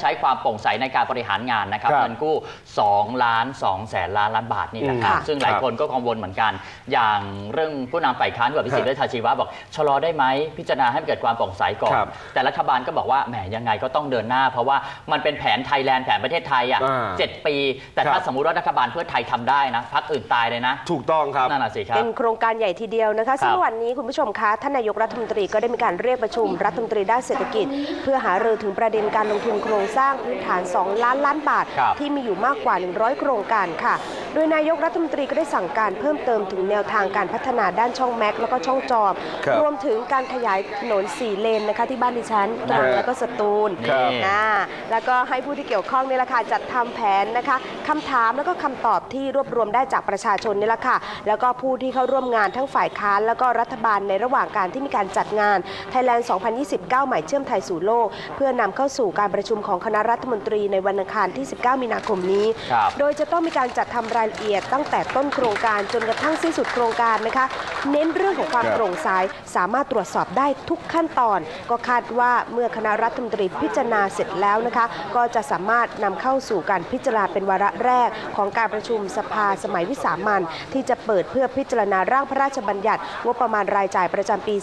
ใช้ความโปร่งใสในการบริหารงานนะครับครับเงินกู้ 2 ล้าน2แสนล้านล้านบาทนี่แหละครับอืมซึ่งหลายครับคนก็กังวลเหมือนกัน อย่างเรื่องผู้นำฝ่ายค้านกับพิสิทธิ์ฮะเวชชาชีวะบอกชะลอได้ไหมพิจารณาให้มันเกิดความโปร่งใสก่อนครับแต่รัฐบาลก็บอกว่าแหมยังไงก็ต้องเดินหน้า เพราะว่ามันเป็นแผนไทยแลนด์แผนประเทศไทยอะอ่าเจ็ดปี แต่ครับถ้าสมมติว่ารัฐบาลเพื่อไทยทำได้นะพักอื่นตายเลยนะ ถูกต้องครับนั่นน่ะสิครับเป็นโครงการใหญ่ทีเดียวนะคะซึ่งวันนี้คุณผู้ชมคะท่านนายกรัฐมนตรีก็ได้มีการเรียกประชุมรัฐมนตรีด้านเศรษฐกิจ เพื่อหารือถึงประเด็นการลงทุนโครงสร้างพื้นฐาน 2 ล้านล้านบาทครับที่มีอยู่มากกว่า 100 โครงการค่ะ โดยนายกรัฐมนตรีก็ได้สั่งการเพิ่มเติมถึงแนวทางการพัฒนาด้านช่องแม็กแล้วก็ช่องจอมครับรวมถึงการขยายถนนสี่เลนนะคะที่บ้านดิฉันตรังแล้วก็สตูลครับอ่าแล้วก็ให้ผู้ที่เกี่ยวข้องนี่แหละค่ะจัดทำแผนนะคะคำถามแล้วก็คำตอบที่รวบรวมได้จากประชาชนนี่แหละค่ะ แล้วก็ผู้ที่เข้าร่วมงานทั้งฝ่ายค้านแล้วก็รัฐบาลในระหว่างการที่มีการจัดงาน Thailand 2029 ใหม่เชื่อมไทยสู่โลก เพื่อนำเข้าสู่การประชุมของคณะรัฐมนตรีในวันอังคารที่ 19 มีนาคมนี้ครับโดยจะต้องมีการจัดทำรายละเอียดตั้งแต่ต้นโครงการจนกระทั่งสิ้นสุดโครงการนะคะ เน้นเรื่องของความครับโปร่งใสสามารถตรวจสอบได้ทุกขั้นตอน ก็คาดว่าเมื่อคณะรัฐมนตรีพิจารณาเสร็จแล้วนะคะ ก็จะสามารถนำเข้าสู่การพิจารณาเป็นวาระแรก ของการประชุมสภาสมัยวิสามันที่จะเปิดเพื่อพิจารณาร่างพระราชบัญญัติงบประมาณรายจ่ายประจำปี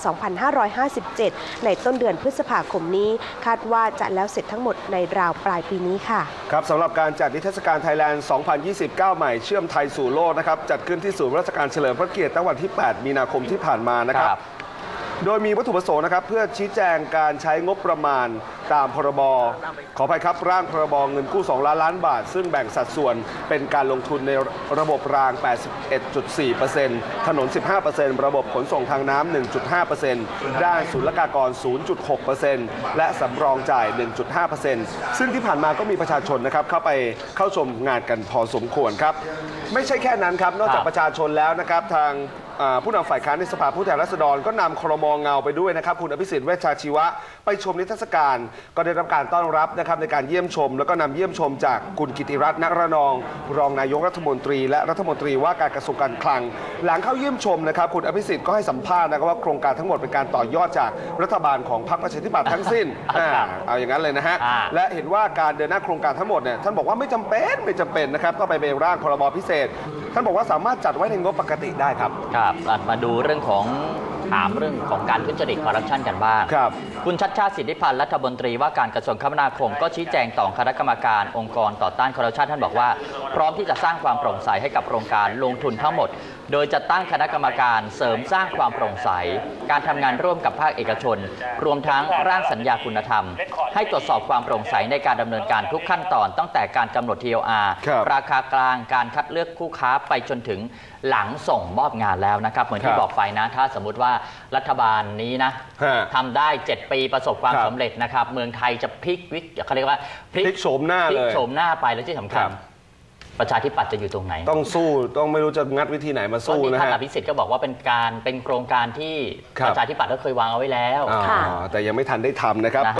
2557 ในต้นเดือนพฤษภาคมนี้ คาดว่าจะแล้วเสร็จทั้งหมดในราวปลายปีนี้ค่ะ ครับสำหรับการจัดนิทรรศการไทยแลนด์ 2029 ใหม่เชื่อมไทยสู่โลกนะครับจัดขึ้นที่ศูนย์ราชการเฉลิมพระเกียรติตั้งวันที่ 8 มีนาคมที่ผ่านมานะครับ โดยมีวัตถุประสงค์นะครับเพื่อชี้แจงการใช้งบประมาณ ตามพรบ ขออภัยครับร่างพรบเงินกู้ 2 ล้านล้านบาท ซึ่งแบ่งสัดส่วนเป็นการลงทุนในระบบราง 81.4%ถนน 15%ระบบขนส่งทางน้ำ 1.5%ด้านศุลกากร 0.6%และสำรองจ่าย 1.5%ซึ่งที่ผ่านมาก็มีประชาชนนะครับเข้าไปเข้าชมงานกันพอสมควรครับ ไม่ใช่แค่นั้นครับ นอกจากประชาชนแล้วนะครับทาง ผู้นำฝ่ายค้านในสภาผู้แทนราษฎรก็นำครมเงาไปด้วยนะครับ คุณอภิสิทธิ์เวชชาชีวะ ไปชมนิทรรศการ ก็ได้รับการต้อนรับนะครับในการเยี่ยมชม แล้วก็นำเยี่ยมชมจากคุณกิติรัตน์นรนอง รองนายกรัฐมนตรี และรัฐมนตรีว่าการกระทรวงการคลัง หลังเข้าเยี่ยมชมนะครับคุณอภิสิทธิ์ก็ให้สัมภาษณ์นะครับว่าโครงการทั้งหมดเป็นการต่อยอดจากรัฐบาลของพรรคประชาธิปัตย์ทั้งสิ้นครับอ่าเอาอย่างนั้นเลยนะฮะอ่าและเห็นว่าการเดินหน้าโครงการทั้งหมดเนี่ยท่านบอกว่าไม่จำเป็นไม่จำเป็นนะครับก็ไปเป็นร่างพรบพิเศษ ท่านบอกว่าสามารถจัดไว้ในงบปกติได้ครับครับมาดูเรื่องของถามเรื่องของการทุจริตคอร์รัปชันกันบ้างครับคุณชัดชาติสิทธิพันธ์รัฐมนตรีว่าการกระทรวงคมนาคมก็ชี้แจงต่อคณะกรรมการองค์กรต่อต้านคอร์รัปชันท่านบอกว่า พร้อมที่จะสร้างความโปร่งใสให้กับโครงการลงทุนทั้งหมด โดยจะตั้งคณะกรรมการเสริมสร้างความโปร่งใส การทำงานร่วมกับภาคเอกชน รวมทั้งร่างสัญญาคุณธรรม ให้ตรวจสอบความโปร่งใสในการดำเนินการทุกขั้นตอน ตั้งแต่การกำหนด TOR ครับราคากลางการคัดเลือกคู่ค้าไปจนถึงหลังส่งมอบงานแล้วนะครับ เหมือนครัที่บบอกไปนะ ถ้าสมมุติว่ารัฐบาลนี้นะฮะทำได้ 7 ปีประสบความครับสำเร็จนะครับ เมืองไทยจะพลิกวิกเขาเรียกว่าพลิกโฉมหน้าพลิเลกยโฉมหน้าไปแล้วที่สำคัคญรับ ประชาธิปัตย์จะอยู่ตรงไหนต้องสู้ต้องไม่รู้จะงัดวิธีไหนมาตอนสู้นี้นะท่านฮะอภิสิทธิ์ก็บอกว่าเป็นการเป็นโครงการที่ครับ ประชาธิปัตย์ก็เคยวางเอาไว้แล้ว อ่าค่ะแต่ยังไม่ทันได้ทำนะครับนะ